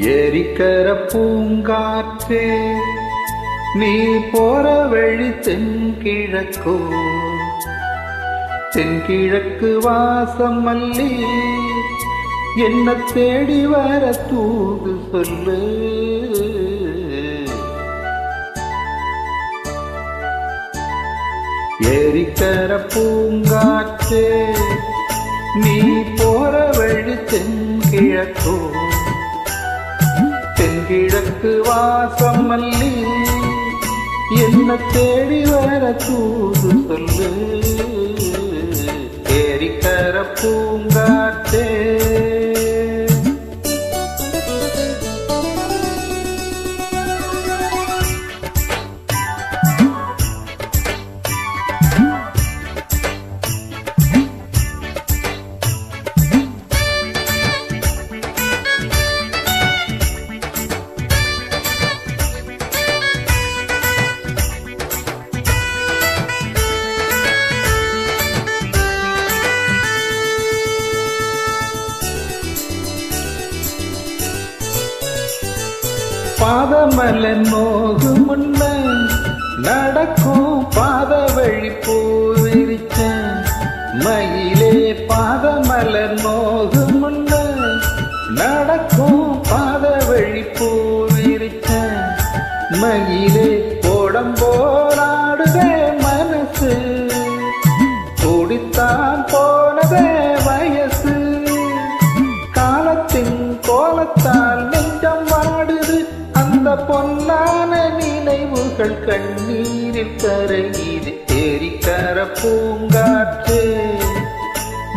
ஏரிக்கர பூங்காற்றே நீ போற வழி தென்கிழக்கோ? தென்கிழக்கு வாசம் மல்லி என்ன தேடி வர தூது சொல்லு. ஏரிக்கர பூங்காற்றே நீ போற வழி தென்கிழக்கோ? கிழக்கு வாசம் மல்லி. என்ன தேடி வர தூது சொல்லு. ஏரிக்கர பூங்காற்றே பாதமலன் நோகு முன்ன நடக்கும் பாத வழி போவிரிச்ச மயிலே பாதமலன் நோகு முன்ன நடக்கும் பாத வழி போவிரிச்ச மயிலே போடம்போராடுதே மனசு. குடித்தான் நினைவுகள் கண்ணீரில் கரையுது ஏரிக்கர பூங்காற்று.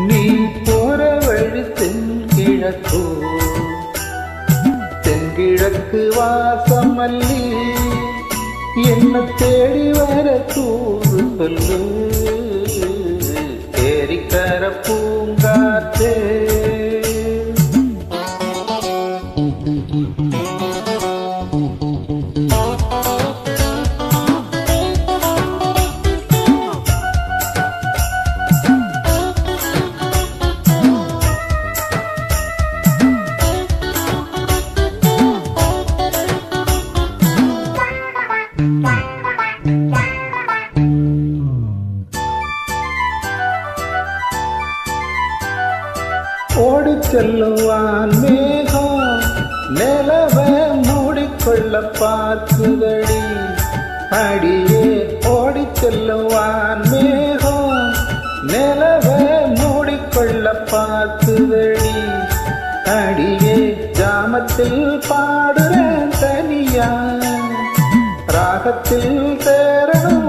நீ போற வழி தென்கிழக்கோ. தென்கிழக்கு வாசம் மல்லி என்ன தேடி வர தூது சொல்லு. ஏரிக்கர பூங்காற்றே ஓடி செல்லுவான் மேகம். நிலவ மூடிக்கொள்ள பார்க்குதடி. அடியே ஓடி செல்லுவான் மேகம். நிலவ மூடிக்கொள்ள பார்க்குதடி. அடியே ஜாமத்தில் பாடுறேன் தனியா. ராகத்தில் தேரணும்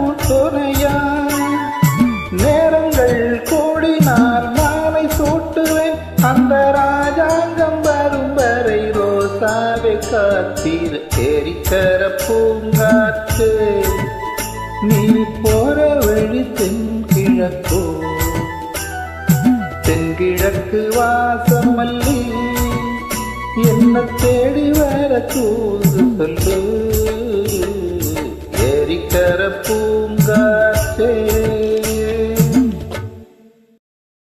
ராஜாங்கம் வரும் வரை ரோசாவை காத்தீர். தேரிக்கர பூங்காத்து. நீ போற வழி தென்கிழக்கோ. தென்கிழக்கு வாசம் மல்லி என்ன தேடி வர தூது சொல்லு. ஏரிக்கர பூங்கா